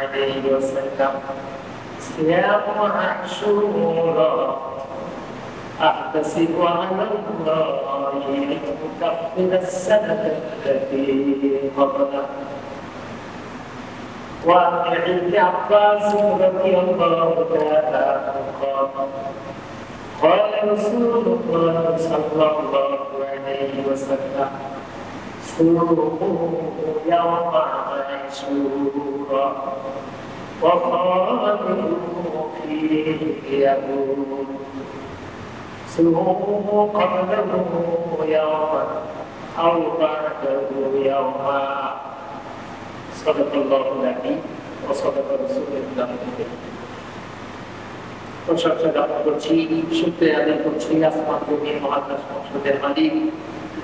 عليه وسلم صيام عاشوراء أحتسب على الله أن يكفر السنة التي قبله وعن ابن عباس رضي الله تعالى عنه قال قال رسول الله صلى الله عليه وسلم صوموا يوم عاشوراء وخالفوا فيه يهود صوموا قبله يوما أو بعده يوما صدق الله العظيم وصدق رسول الله প্রশংসা জ্ঞাপন করছি সূত্রে আদায় করছি আসমান ভূমি মহাকাশ সংসদের মালিক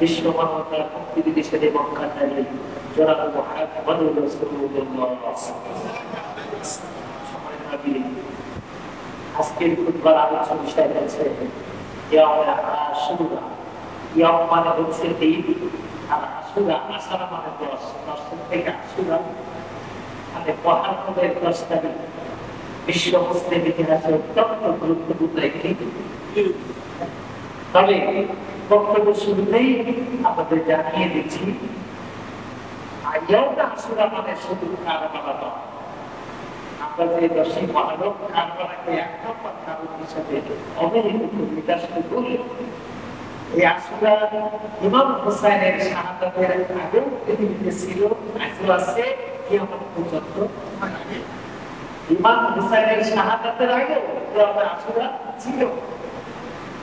বিশ্ব মানবতার মুক্তি বিদেশের এবং কান্ডারি জোরাল মহাত্মা রসুল্লাহ আজকের খুতবার আলোচনা বিষয় হচ্ছে আশুরা ইয়াম মানে হচ্ছে ঈদ আর আশুরা আসারা মানে দশ দশ থেকে আশুরা মানে মহানবের দশ তারিখ বিশ্ব মুসলিম ইতিহাসে অত্যন্ত গুরুত্বপূর্ণ একটি বক্তব্য শুরুতেই আপনাদের জানিয়ে দিচ্ছি আয়ামটা আশুরা মানে শুধু কারণ এই ইমাম হোসাইনের ছিল শাহাদাতের আগেও আশুরা ছিল।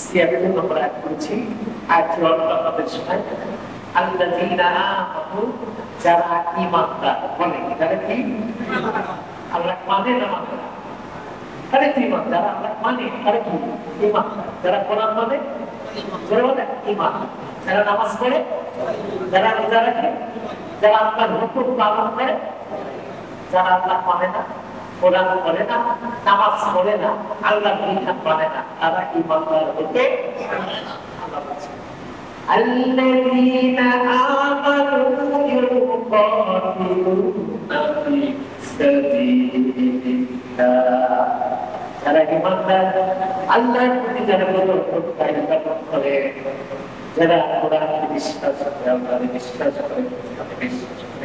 সিয়াবের নম্বর আয়াত করেছি। আয়াতটি অল্প আপনাদের আমানু, যারা ঈমানদার, বলে তারা কি? কি ঈমান? যারা নামাজ পড়ে? যারা রোজা রাখে? যারা পালন করে? যারা আল্লাহ মানে না? কোরআন করে না নামাজ পড়ে না আল্লাহ বিধান মানে না তারা ঈমানদার হতে আল্লাহ বলছে الذين آمنوا يقاتلون في سبيل الله যারা ইমানদার আল্লাহর প্রতি যারা প্রতিযোগিতা করে যারা কোরআন বিশ্বাস করে আল্লাহর বিশ্বাস করে ইসলামে বিশ্বাস করে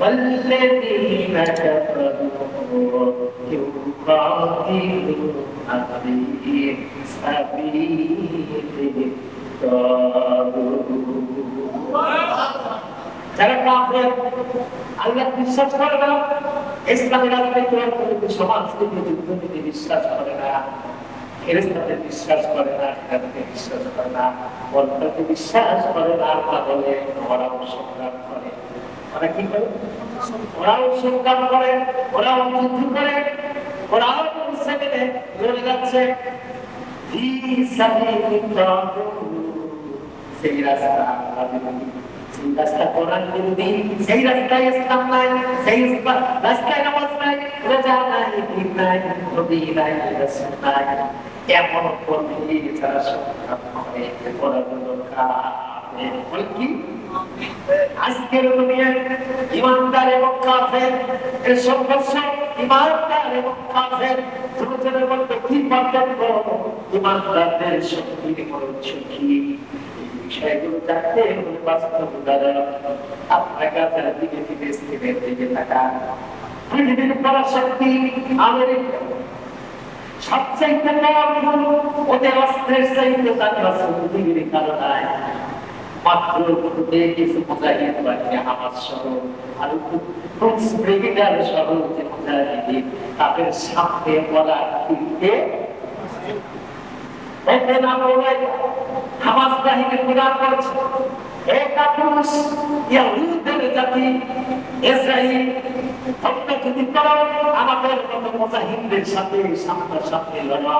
والذين كفروا يقاتلون في سبيل الطاغوت যারা কাফের আল্লাহ বিশ্বাস করে না ইসলামের রাজনীতি অর্থনীতি সমাজনীতি যুদ্ধনীতি বিশ্বাস করে না ফেরেস্তাদের বিশ্বাস করে না খেলাতে বিশ্বাস করে না বর্তাকে বিশ্বাস করে না আল্লাহ বলে ওরাও সংগ্রাম করে ওরা কি করে? ওরাও সংগ্রাম করে, ওরাও যুদ্ধ করে ওরাও সেখানে লড়ে যাচ্ছে সেই রাস্তা সেই সেই রাস্তায় ইসলাম নাই, সেই রাস্তায় নামাজ নাই নাই এমন কর্মী যারা সংগ্রাম করে ওরা। বলে কি? আজকের দুনিয়ায় ইমানদার এবং কাফের এর সংঘর্ষ ইমানদার এবং কাফের দুজনের মধ্যে কি পার্থক্য? ইমানদারদের শক্তির মরণ কি? বিষয়গুলো জানতে অস্ত্রের চাইতে তার কারণায় মাত্র কিছু মুজাহিদ বাহিনী হামাস সহ আর কুদস ব্রিগেডার সহ যে তাদের বলা বাহিনীর বিরাট করছে আমাদের মতো মুজাহিদদের সাথে সামনে সামনে লড়ো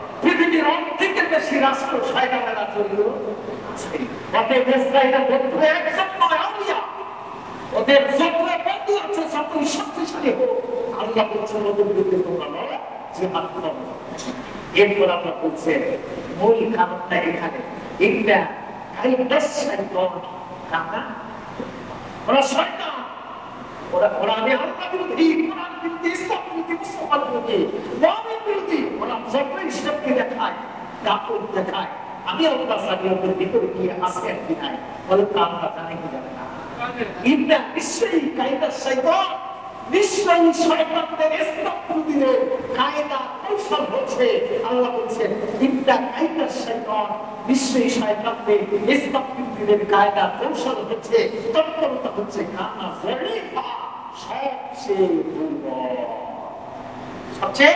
পৃথিবীর অর্ধেকের বেশি রাষ্ট্র শয়তানেরা আছে অতএব ইসরায়েলের বন্ধু একজন নয় আউলিয়া। ওদের যত বন্ধু আছে যতই শক্তিশালী হোক আল্লাহ বলছেন ওদের বিরুদ্ধে তোমরা লড়ো জিহাদ করো। এরপর আমরা বলছে মূল কারণটা এখানে। এটা কাইন্ডাস শয়তান কারণ। ওরা শয়তান। ওরা ওরা আমি আল্লাহ বিরোধী কোরআন বিরোধী ইসলাম বিরোধী মুসলমান বিরোধী বিরোধী ওরা সবকে দেখায় দাপট দেখায়। আমি আল্লাহ সাবিয়তের ভিতরে আছে কি নাই। বলে তা আমরা জানি কি জানি না। নিশ্চয়ই কায়দা নিশ্চয়ই কায়দা কৌশল হচ্ছে। আল্লাহ কায়দা নিশ্চয়ই কায়দা কৌশল হচ্ছে, তৎপরতা হচ্ছে কানা সবচেয়ে দুর্বল। সবচেয়ে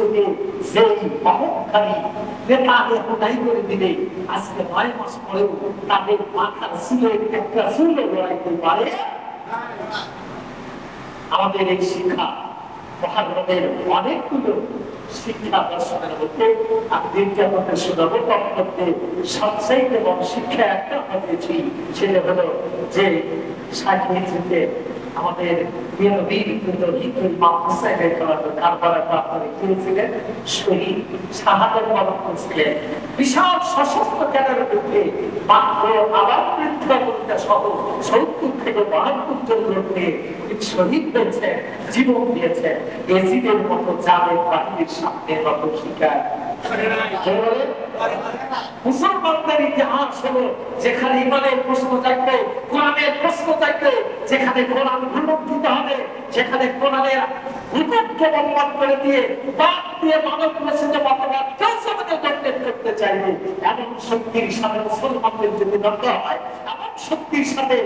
মানচিত্রকে সেই নাই করে দিলে আজকে নয় মাস পরেও তাদের মাথার একটা লড়াইতে পারে। আমাদের এই শিক্ষা মহানবের অনেকগুলো শিক্ষা দর্শনের মধ্যে শোনাবো মধ্যে সবচাইতে বড় শিক্ষা একটা পেয়েছি সেটা হলো যে হিজড়িতে আমাদের শহীদ শাহাদের বরণ করছিলেন। বিশাল সশস্ত্র ক্যাডারের মধ্যে মাত্র আবার বৃদ্ধা সহ সত্তর থেকে বাহাত্তর জন লোককে শহীদ হয়েছে জীবন দিয়েছে এজিদের মতো যাদের বাহিনীর সামনে মতো শিকার। মুসলমানদের ইতিহাস হলো যেখানে ইমানের প্রশ্ন থাকবে, কোরআনের প্রশ্ন থাকবে, যেখানে কোরআন ভ্রমণ দিতে হবে সেখানে কোরআনের বিপক্ষে বলবান করে দিয়ে, বাদ দিয়ে মানব রচিত মতবাদ কেউ সমাজে করতে চাইবে। এমন শক্তির সাথে মুসলমানদের যদি দরকার হয় শক্তির সাথে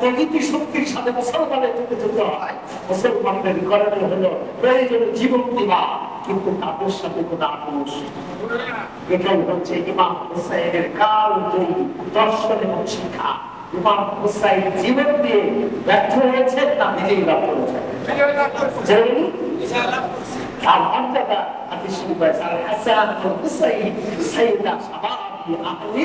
প্রগতি শক্তির সাথে মুসলমানের যদি যুদ্ধ হয়। মুসলমানদের করণীয় হলো প্রয়োজনে জীবন দিবা কিন্তু তাদের সাথে কোনো এটাই হচ্ছে ইমাম কাল দর্শন এবং শিক্ষা। ইমাম জীবন দিয়ে ব্যর্থ হয়েছে নিজেই লাভ করেছে জানেন? আর মর্যাদা আল হাসান আহলি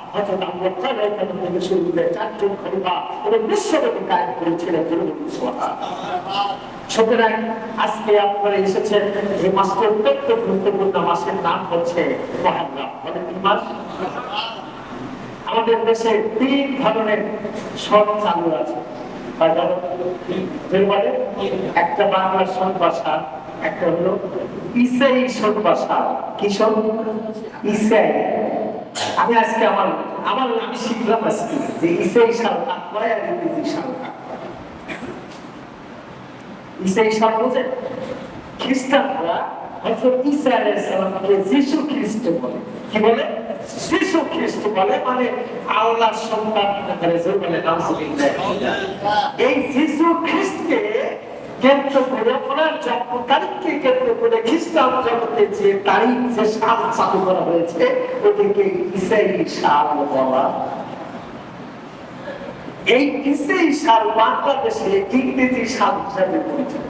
হয়তো নাম রক্ষা রয়েছে থেকে শুরু এবং বিশ্বব্যাপী কায়েম করেছিলেন সুতরাং আজকে আপনারা এসেছেন, এই মাসটি অত্যন্ত গুরুত্বপূর্ণ মাসের নাম হচ্ছে মানে আমাদের দেশে তিন ধরনের সব চালু আছে। একটা বাংলা সব ভাষা, একটা হলো ইসাই সব ভাষা। কি সব? ইসাই। আমি আজকে আমার আমার আমি শিখলাম আজকে যে ইসাই সাল। ইসাই খ্রিস্ট বলে। কি বলে? যিশু খ্রিস্ট বলে মানে আল্লাহর সন্তান এই যিশু খ্রিস্টকে কেন্দ্র করে ওনার জন্ম তারিখকে কেন্দ্র করে খ্রিস্টান জগতে যে তারিখ, যে সাল চালু করা হয়েছে ওটিকে ইসাই সাল বলা এই ইসেই সাল বাংলাদেশে ইংরেজি সাল হিসাবে পরিচিত।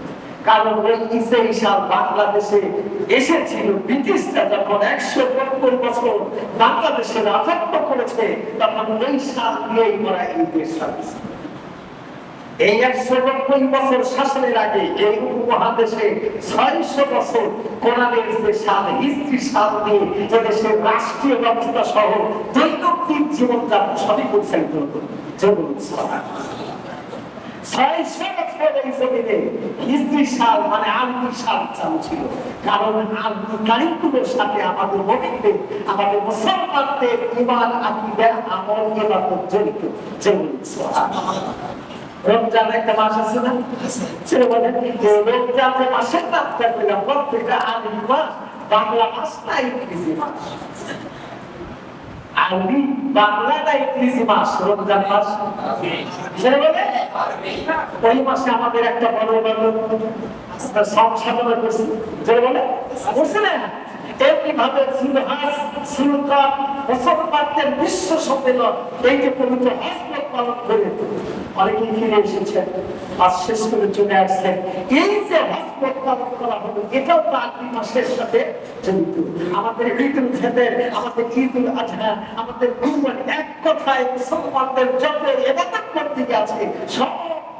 কারণ ওই ইসেই সাল বাংলাদেশে এসেছিল, ব্রিটিশরা যখন একশো নব্বই বছর বাংলাদেশে রাজত্ব করেছে, তখন ওই সাল দিয়েই ওরা এই দেশ এই একশো নব্বই বছর শাসনের আগে এই উপমহাদেশে ছয়শো বছর কোরআনের যে সাল হিস্ট্রি সাল দিয়ে এদেশের রাষ্ট্রীয় ব্যবস্থা সহ দৈনন্দিন জীবনযাপন সবই পরিচালিত হতো কারণ আরবি তারিখগুলোর সাথে আমাদের মমিনদের আমাদের মুসলমানদের ইমান আকিদের আমল এবাদত জড়িত রমজান একটা মাস আছে ছেলে বলে রমজান যে মাসের নামটা পেলাম প্রত্যেকটা আরবি মাস, বাংলা মাস না, ইংরেজি মাস। আরবি, বাংলা না, ইংরেজি মাস, রমজান মাস। ছেলে বলে, ওই মাসে আমাদের একটা বড় বড় সংসাধনা করছি। ছেলে বলে করছে না? এমনি ভাবে সুলহাস সুলতান মুসলমানদের বিশ্ব সম্মেলন এই যে পবিত্র হজ পালন করে অনেকে ফিরে এসেছেন আজ শেষ করে চলে আসছেন এই যে হজ পালন করা এটাও তো মাসের সাথে জড়িত। আমাদের ঈদ উল ফিতর, আমাদের ঈদ উল আজহা, আমাদের এক কথায় মুসলমানদের যত ইবাদত করতে আছে, সব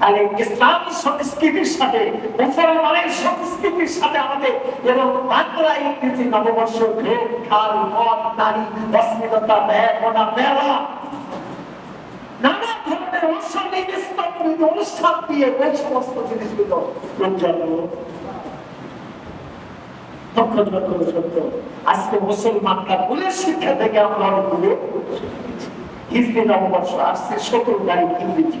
খবর তাহলে ইসলামী সংস্কৃতির সাথে, মুসলমানের সংস্কৃতির সাথে আমাদের এবং ইংরেজি নববর্ষ ভেদ খাল, মদ, নারী, অশ্লীলতা মেলা আজকে মুসলমানরা ভুলের শিক্ষা থেকে আমরা অনেক দূরে। নববর্ষ আসছে, সতেরো তারিখ ইংরেজি।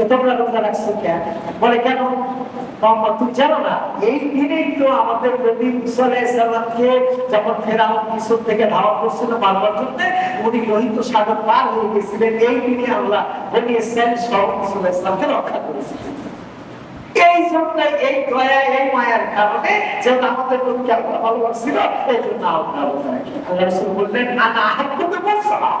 যে তোমরা রোজা রাখছো কেন? বলে, কেন? মোহাম্মদ, তুমি জানো না, এই দিনেই তো আমাদের নবী মুসা যখন ফেরাউন মিশর থেকে ধাওয়া করছিল মারবার জন্য, উনি লোহিত সাগর পার হয়ে গেছিলেন। এই দিনে আল্লাহ বনি ইসরায়েল সহ মুসা আলাইহিস রক্ষা করেছিলেন এই জন্য এই দয়া এই মায়ার কারণে যেহেতু আমাদের নবীকে আল্লাহ ভালোবাসছিল, এই জন্য আল্লাহ রাসূল বললেন, আনা আহাক্কুম বিসালাম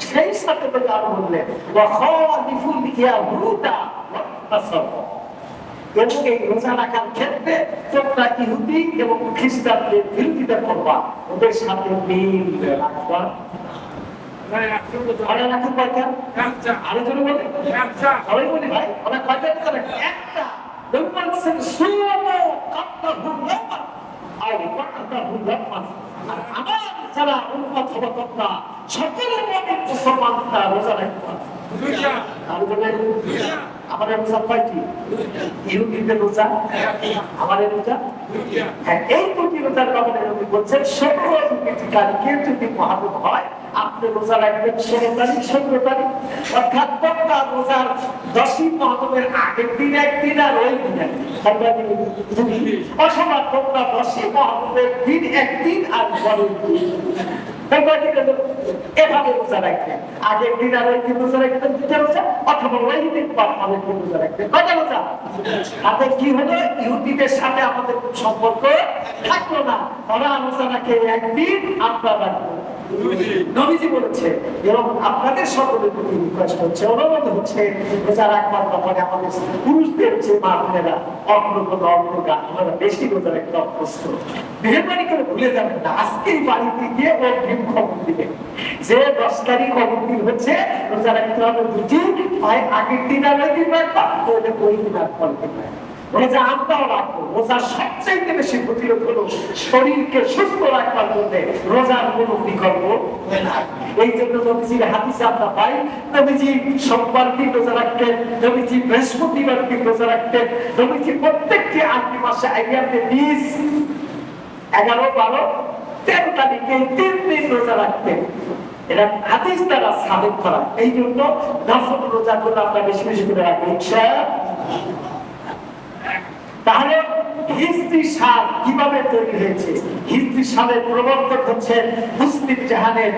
সেই বলে আরও বললেন ওয়াখালিফুল ইয়াহুদা ওয়ান্নাসারা এবং এই রোজা রাখার ক্ষেত্রে তোমরা ইহুদি এবং খ্রিস্টানদের বিরোধিতা করবা। ওদের সাথে মিল রাখবা। একটা। আর আমার যারা উম্মত হবে তোমরা সকলের মুসলমান তারা রোজা রাখবা আমাদের রোজা কয়টি ইউনিটের রোজা আমাদের রোজা? হ্যাঁ এই দুটি রোজার কারণে বলছেন সকল তারিখে যদি মহারম হয় আপনি রোজা রাখবেন ষোলো তারিখ সতেরো তারিখ অর্থাৎ তোমরা রোজার দশই মহারমের আগের দিন, একদিন আর ওই দিন একদিন অথবা তোমরা দশই মহারমের দিন, একদিন আর পরের দিন। কি সাথে আমাদের সম্পর্ক না। একদিন রাখব। নবীজি বলেছে আপনাদের সকলের প্রতি রিকোয়েস্ট হচ্ছে, অনুরোধ হচ্ছে রাখবার ব্যাপারে আমাদের পুরুষদের যে অগ্রগত বেশি অভ্যস্ত, মেহরবানি করে ভুলে যাবেন না, আজকেই বাড়িতে গিয়ে অগ্রিম খবর যে দশ তারিখ দিন হচ্ছে রোজা রাখতে হবে দুটি হয় আগের দিন আর ওই দিন রাখবা ওই দিন আর পরের দিন রাখবা রোজা আমরাও রাখব রোজার সবচাইতে বেশি প্রতিরোধ হলো শরীরকে সুস্থ রাখবার জন্য রোজার কোনো বিকল্প এই জন্য নবীজির হাদিসে আমরা পাই, নবীজি সোমবার দিন রোজা রাখতেন, নবীজি বৃহস্পতিবার দিন রোজা রাখতেন, নবীজি প্রত্যেকটি আটটি মাসে আইয়ামে বিশ এগারো, বারো, তেরো তারিখে তিন দিন রোজা রাখতেন। এটা হাদিস দ্বারা সাবেক করা। এই জন্য নফল রোজা করলে আমরা বেশি বেশি করে রাখব, ইনশাআল্লাহ। তাহলে হিস্ট্রি সাল কীভাবে তৈরি হয়েছে? হিস্ট্রি সালের প্রবর্তক হচ্ছে মুসলিম জাহানের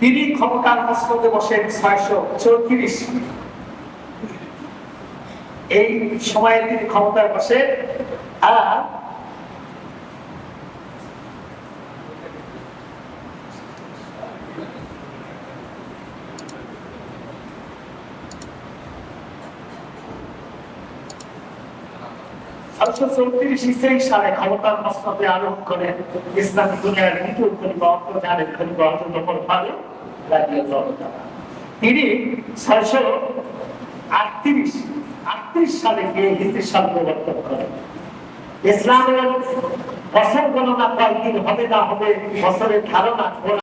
তিনি ক্ষমতার বসেন ছয়শো চৌত্রিশ এই সময়ে তিনি ক্ষমতার বসেন আর ছয়শো চৌত্রিশ ইসরাই সালে ক্ষমতার আরোপ করেন ইসলামী দুনিয়ার। তিনি ছয়শো আটত্রিশ আটত্রিশ সালে গিয়ে সাল প্রবর্তন করেন ইসলামের বছর গণনা কয়েকদিন হবে, না হবে, বছরের ধারণা